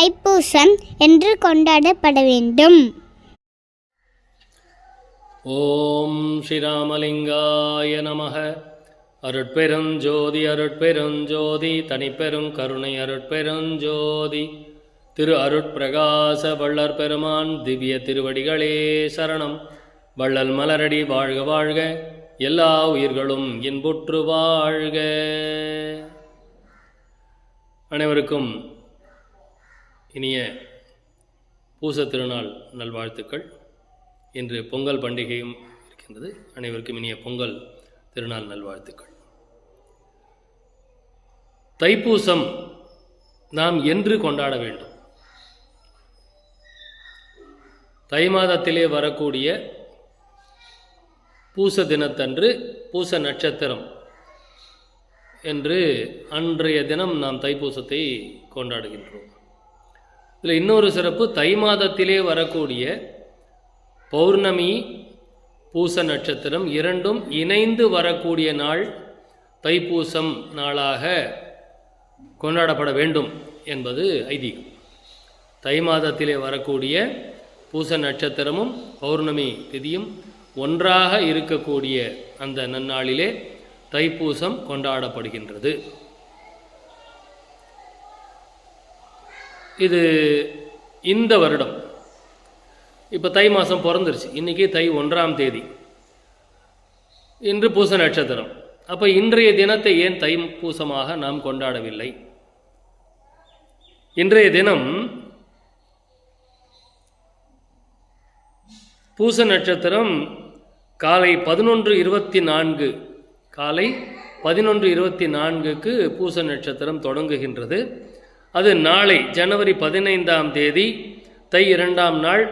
தைப்பூசம் என்று கொண்டாடப்பட வேண்டும். ஓம் ஸ்ரீராமலிங்காய நமக. அருட்பெருஞ்சோதி அருட்பெருஞ்சோதி தனிப்பெரும் கருணை அருட்பெருஞ்சோதி. திரு அருட்பிரகாச வள்ளற் பெருமான் திவ்ய திருவடிகளே சரணம். வள்ளல் மலரடி வாழ்க வாழ்க எல்லா உயிர்களும் இன்புற்று வாழ்க. அனைவருக்கும் இனிய பூச திருநாள் நல்வாழ்த்துக்கள். இன்று பொங்கல் பண்டிகையும் இருக்கின்றது. அனைவருக்கும் இனிய பொங்கல் திருநாள் நல்வாழ்த்துக்கள். தைப்பூசம் நாம் என்று கொண்டாட வேண்டும். தை மாதத்திலே வரக்கூடிய பூச தினத்தன்று பூச நட்சத்திரம் என்று அன்றைய தினம் நாம் தைப்பூசத்தை கொண்டாடுகின்றோம். இதில் இன்னொரு சிறப்பு தை மாதத்திலே வரக்கூடிய பௌர்ணமி பூச நட்சத்திரம் இரண்டும் இணைந்து வரக்கூடிய நாள் தைப்பூசம் நாளாக கொண்டாடப்பட வேண்டும் என்பது ஐதீகம். தை மாதத்திலே வரக்கூடிய பூச நட்சத்திரமும் பௌர்ணமி திதியும் ஒன்றாக இருக்கக்கூடிய அந்த நன்னாளிலே தைப்பூசம் கொண்டாடப்படுகின்றது. இது இந்த வருடம். இப்போ தை மாதம் பிறந்துருச்சு. இன்றைக்கி தை ஒன்றாம் தேதி. இன்று பூச நட்சத்திரம். அப்போ இன்றைய தினத்தை ஏன் தை பூசமாக நாம் கொண்டாடவில்லை? இன்றைய தினம் பூச நட்சத்திரம் காலை பதினொன்று இருபத்தி நான்கு காலை பதினொன்று இருபத்தி நான்குக்கு பூச நட்சத்திரம் தொடங்குகின்றது. அது நாளை ஜனவரி பதினைந்தாம் தேதி தை இரண்டாம் நாள்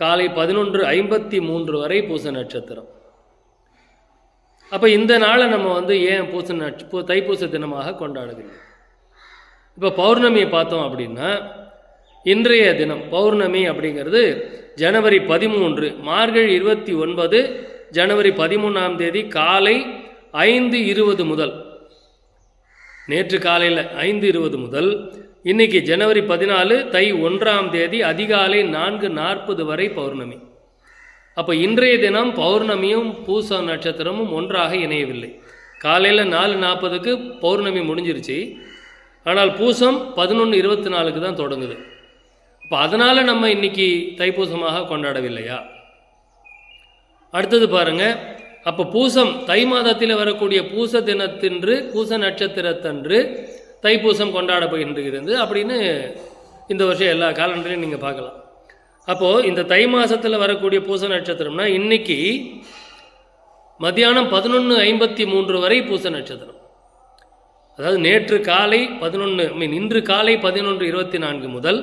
காலை பதினொன்று ஐம்பத்தி மூன்று வரை பூச நட்சத்திரம். அப்போ இந்த நாளை நம்ம வந்து ஏன் பூச நட்ச பூ தைப்பூச தினமாக கொண்டாடுகிறோம்? இப்போ பௌர்ணமியை பார்த்தோம் அப்படின்னா இன்றைய தினம் பௌர்ணமி அப்படிங்கிறது ஜனவரி பதிமூன்று மார்கழி இருபத்தி ஒன்பது ஜனவரி பதிமூணாம் தேதி காலை ஐந்து இருபது முதல். நேற்று காலையில் ஐந்து இருபது முதல் இன்னைக்கு ஜனவரி பதினாலு தை ஒன்றாம் தேதி அதிகாலை நான்கு நாற்பது வரை பௌர்ணமி. அப்போ இன்றைய தினம் பௌர்ணமியும் பூச நட்சத்திரமும் ஒன்றாக இணையவில்லை. காலையில் நாலு நாற்பதுக்கு பௌர்ணமி முடிஞ்சிருச்சு. ஆனால் பூசம் பதினொன்று இருபத்தி நாலுக்கு தான் தொடங்குது. இப்போ அதனால் நம்ம இன்னைக்கு தைப்பூசமாக கொண்டாடவில்லையா? அடுத்தது பாருங்க. அப்போ பூசம் தை மாதத்தில் வரக்கூடிய பூச தினத்தின்று பூச நட்சத்திரத்தன்று தைப்பூசம் கொண்டாடப்படுகின்றது அப்படின்னு இந்த வருஷம் எல்லா காலண்டரையும் நீங்கள் பார்க்கலாம். அப்போது இந்த தை மாதத்தில் வரக்கூடிய பூச நட்சத்திரம்னா இன்னைக்கு மத்தியானம் பதினொன்று ஐம்பத்தி மூன்று வரை பூச நட்சத்திரம். அதாவது நேற்று காலை பதினொன்று ஐ மீன் இன்று காலை பதினொன்று இருபத்தி நான்கு முதல்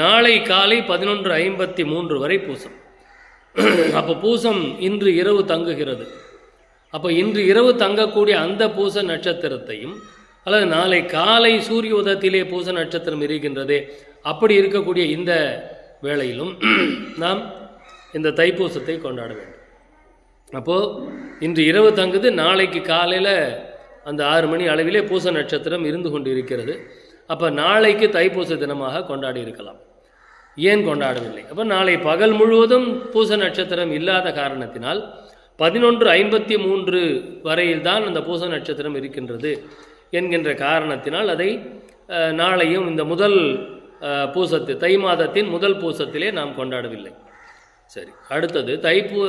நாளை காலை பதினொன்று ஐம்பத்தி மூன்று வரை பூசம். அப்போ பூசம் இன்று இரவு தங்குகிறது. அப்போ இன்று இரவு தங்கக்கூடிய அந்த பூச நட்சத்திரத்தையும் அல்லது நாளை காலை சூரிய உதத்திலே பூச நட்சத்திரம் இருக்கின்றதே அப்படி இருக்கக்கூடிய இந்த வேளையிலும் நாம் இந்த தைப்பூசத்தை கொண்டாட வேண்டும். அப்போது இன்று இரவு தங்குது நாளைக்கு காலையில் அந்த ஆறு மணி அளவிலே பூச நட்சத்திரம் இருந்து கொண்டு இருக்கிறது அப்போ நாளைக்கு தைப்பூச தினமாக கொண்டாடி இருக்கலாம். ஏன் கொண்டாடவில்லை? அப்போ நாளை பகல் முழுவதும் பூச நட்சத்திரம் இல்லாத காரணத்தினால் பதினொன்று ஐம்பத்தி மூன்று வரையில் தான் அந்த பூச நட்சத்திரம் இருக்கின்றது. என்கின்ற காரணத்தினால் அதை நாளையும் இந்த முதல் பூசத்து தை மாதத்தின் முதல் பூசத்திலே நாம் கொண்டாடவில்லை. சரி அடுத்தது தைப்பூ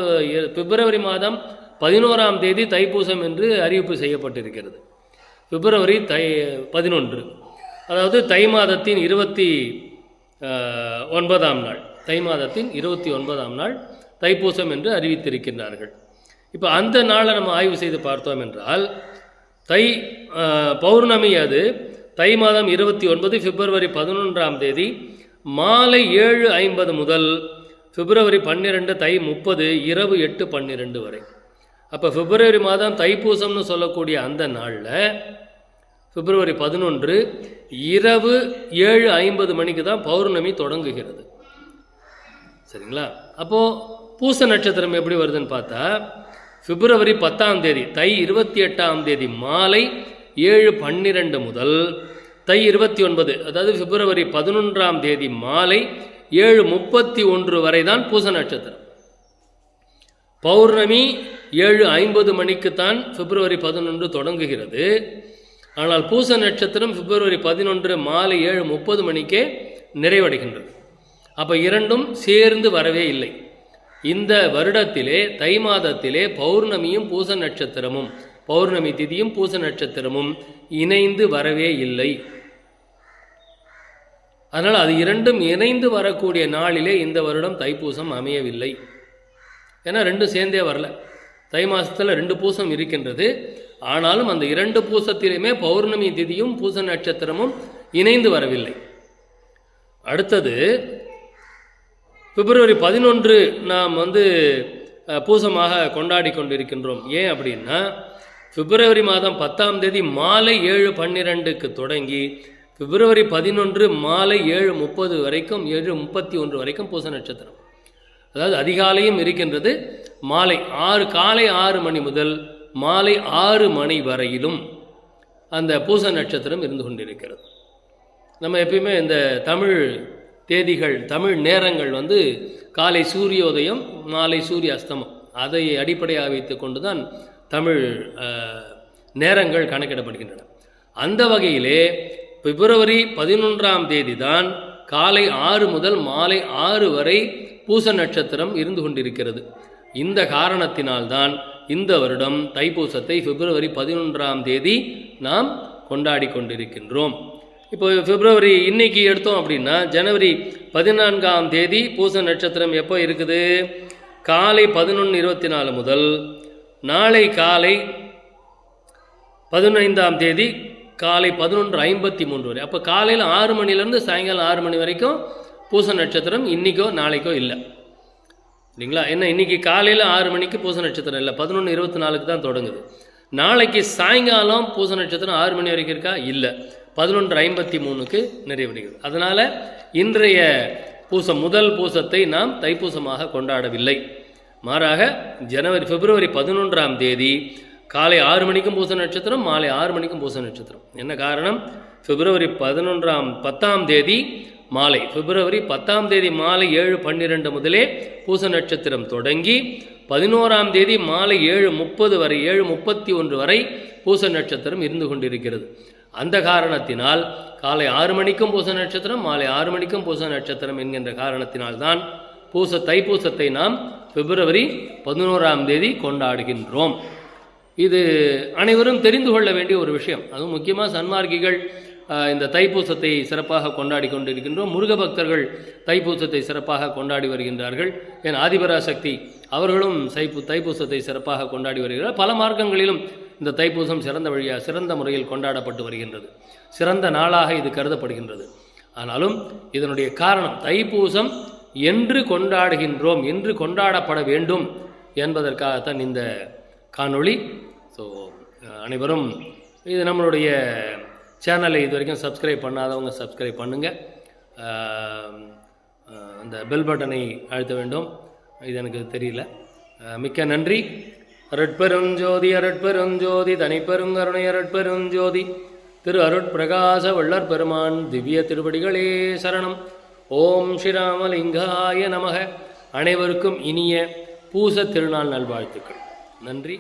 பிப்ரவரி மாதம் பதினோராம் தேதி தைப்பூசம் என்று அறிவிப்பு செய்யப்பட்டிருக்கிறது. பிப்ரவரி தை பதினொன்று. அதாவது தை மாதத்தின் இருபத்தி ஒன்பதாம் நாள். தை மாதத்தின் இருபத்தி ஒன்பதாம் நாள் தைப்பூசம் என்று அறிவித்திருக்கின்றார்கள். இப்போ அந்த நாளை நம்ம ஆய்வு செய்து பார்த்தோம் என்றால் தை பௌர்ணமி அது. தை மாதம் இருபத்தி ஒன்பது பிப்ரவரி பதினொன்றாம் தேதி. மாலை ஏழு ஐம்பது முதல் பிப்ரவரி பன்னிரெண்டு தை முப்பது இரவு எட்டு பன்னிரெண்டு வரை. அப்போ பிப்ரவரி மாதம் தைப்பூசம்னு சொல்லக்கூடிய அந்த நாளில் பிப்ரவரி பதினொன்று இரவு ஏழு ஐம்பது மணிக்கு தான் பௌர்ணமி தொடங்குகிறது. சரிங்களா? அப்போது பூச நட்சத்திரம் எப்படி வருதுன்னு பார்த்தா பிப்ரவரி பத்தாம் தேதி தை இருபத்தி எட்டாம் தேதி மாலை ஏழு பன்னிரெண்டு முதல் தை இருபத்தி ஒன்பது அதாவது பிப்ரவரி பதினொன்றாம் தேதி மாலை ஏழு முப்பத்தி ஒன்று வரை தான் பூச நட்சத்திரம். பௌர்ணமி ஏழு ஐம்பது மணிக்குத்தான் பிப்ரவரி பதினொன்று தொடங்குகிறது. ஆனால் பூச நட்சத்திரம் பிப்ரவரி பதினொன்று மாலை ஏழு முப்பது மணிக்கே நிறைவடைகின்றது. அப்போ இரண்டும் சேர்ந்து வரவே இல்லை. இந்த வருடத்திலே தை மாதத்திலே பௌர்ணமியும் பூச நட்சத்திரமும் பௌர்ணமி திதியும் பூச நட்சத்திரமும் இணைந்து வரவே இல்லை. அதனால் அது இரண்டும் இணைந்து வரக்கூடிய நாளிலே இந்த வருடம் தைப்பூசம் அமையவில்லை. ஏன்னா ரெண்டும் சேர்ந்தே வரல. தை மாதத்தில் ரெண்டு பூசம் இருக்கின்றது. ஆனாலும் அந்த இரண்டு பூசத்திலுமே பௌர்ணமி திதியும் பூச நட்சத்திரமும் இணைந்து வரவில்லை. அடுத்தது பிப்ரவரி பதினொன்று நாம் வந்து பூசமாக கொண்டாடி கொண்டிருக்கின்றோம். ஏன் அப்படின்னா பிப்ரவரி மாதம் பத்தாம் தேதி மாலை ஏழு பன்னிரெண்டுக்கு தொடங்கி பிப்ரவரி பதினொன்று மாலை ஏழு முப்பது வரைக்கும் ஏழு முப்பத்தி ஒன்று வரைக்கும் பூச நட்சத்திரம். அதாவது அதிகாலையும் இருக்கின்றது மாலை ஆறு காலை ஆறு மணி முதல் மாலை ஆறு மணி வரையிலும் அந்த பூச நட்சத்திரம் இருந்து கொண்டிருக்கிறது. நம்ம எப்பயுமே இந்த தமிழ் தேதிகள் தமிழ் நேரங்கள் வந்து காலை சூரியோதயம் மாலை சூரிய அஸ்தமம் அதை அடிப்படையாக வைத்து கொண்டு தான் தமிழ் நேரங்கள் கணக்கிடப்படுகின்றன. அந்த வகையிலே பிப்ரவரி பதினொன்றாம் தேதி தான் காலை ஆறு முதல் மாலை ஆறு வரை பூச நட்சத்திரம் இருந்து கொண்டிருக்கிறது. இந்த காரணத்தினால்தான் இந்த வருடம் தைப்பூசத்தை பிப்ரவரி பதினொன்றாம் தேதி நாம் கொண்டாடி கொண்டிருக்கின்றோம். இப்போ பிப்ரவரி இன்னைக்கு எடுத்தோம் அப்படின்னா ஜனவரி பதினான்காம் தேதி பூச நட்சத்திரம் எப்போ இருக்குது? காலை பதினொன்று இருபத்தி நாலு முதல் நாளை காலை பதினைந்தாம் தேதி காலை பதினொன்று ஐம்பத்தி மூன்று வரை. அப்போ காலையில் ஆறு மணிலேருந்து சாயங்காலம் ஆறு மணி வரைக்கும் பூச நட்சத்திரம் இன்றைக்கோ நாளைக்கோ இல்லை. இல்லைங்களா? என்ன இன்னைக்கு காலையில் ஆறு மணிக்கு பூச நட்சத்திரம் இல்லை பதினொன்று இருபத்தி நாலுக்கு தான் தொடங்குது. நாளைக்கு சாயங்காலம் பூச நட்சத்திரம் ஆறு மணி வரைக்கும் இருக்கா? இல்லை. பதினொன்று ஐம்பத்தி மூணுக்கு நிறைவடைகிறது. அதனால் இன்றைய பூசம் முதல் பூசத்தை நாம் தைப்பூசமாக கொண்டாடவில்லை. மாறாக ஜனவரி பிப்ரவரி பதினொன்றாம் தேதி காலை ஆறு மணிக்கும் பூச நட்சத்திரம் மாலை ஆறு மணிக்கும் பூச நட்சத்திரம். என்ன காரணம்? பிப்ரவரி பதினொன்றாம் பத்தாம் தேதி மாலை. பிப்ரவரி பத்தாம் தேதி மாலை ஏழு பன்னிரெண்டு முதலே பூச நட்சத்திரம் தொடங்கி பதினோராம் தேதி மாலை ஏழு முப்பது வரை ஏழு முப்பத்தி ஒன்று வரை பூச நட்சத்திரம் இருந்து கொண்டிருக்கிறது. அந்த காரணத்தினால் காலை ஆறு மணிக்கும் பூச நட்சத்திரம் மாலை ஆறு மணிக்கும் பூச நட்சத்திரம் என்கின்ற காரணத்தினால்தான் பூச தைப்பூசத்தை நாம் பிப்ரவரி பதினோராம் தேதி கொண்டாடுகின்றோம். இது அனைவரும் தெரிந்து கொள்ள வேண்டிய ஒரு விஷயம். அதுவும் முக்கியமாக சன்மார்க்கிகள் இந்த தைப்பூசத்தை சிறப்பாக கொண்டாடி கொண்டிருக்கின்றோம். முருக பக்தர்கள் தைப்பூசத்தை சிறப்பாக கொண்டாடி வருகின்றார்கள். என் ஆதிபராசக்தி அவர்களும் சைப்பு தைப்பூசத்தை சிறப்பாக கொண்டாடி வருகிறார். பல மார்க்கங்களிலும் இந்த தைப்பூசம் சிறந்த வழியாக சிறந்த முறையில் கொண்டாடப்பட்டு வருகின்றது. சிறந்த நாளாக இது கருதப்படுகின்றது. ஆனாலும் இதனுடைய காரணம் தைப்பூசம் என்று கொண்டாடுகின்றோம் என்று கொண்டாடப்பட வேண்டும் என்பதற்காகத்தான் இந்த காணொளி. ஸோ அனைவரும் இது நம்மளுடைய சேனலை இது வரைக்கும் சப்ஸ்கிரைப் பண்ணாதவங்க சப்ஸ்கிரைப் பண்ணுங்கள் அந்த பெல் பட்டனை அழுத்த வேண்டும். இது எனக்கு தெரியல. மிக்க நன்றி. அருட்பெருஞ்சோதி அருட்பெருஞ்சோதி தனிப்பெருங்கருணை அருட்பெருஞ்சோதி. திரு அருட்பிரகாச வள்ளற் பெருமான் திவ்ய திருவடிகளே சரணம். ஓம் ஸ்ரீராமலிங்காய நமக. அனைவருக்கும் இனிய பூச திருநாள் நல்வாழ்த்துக்கள். நன்றி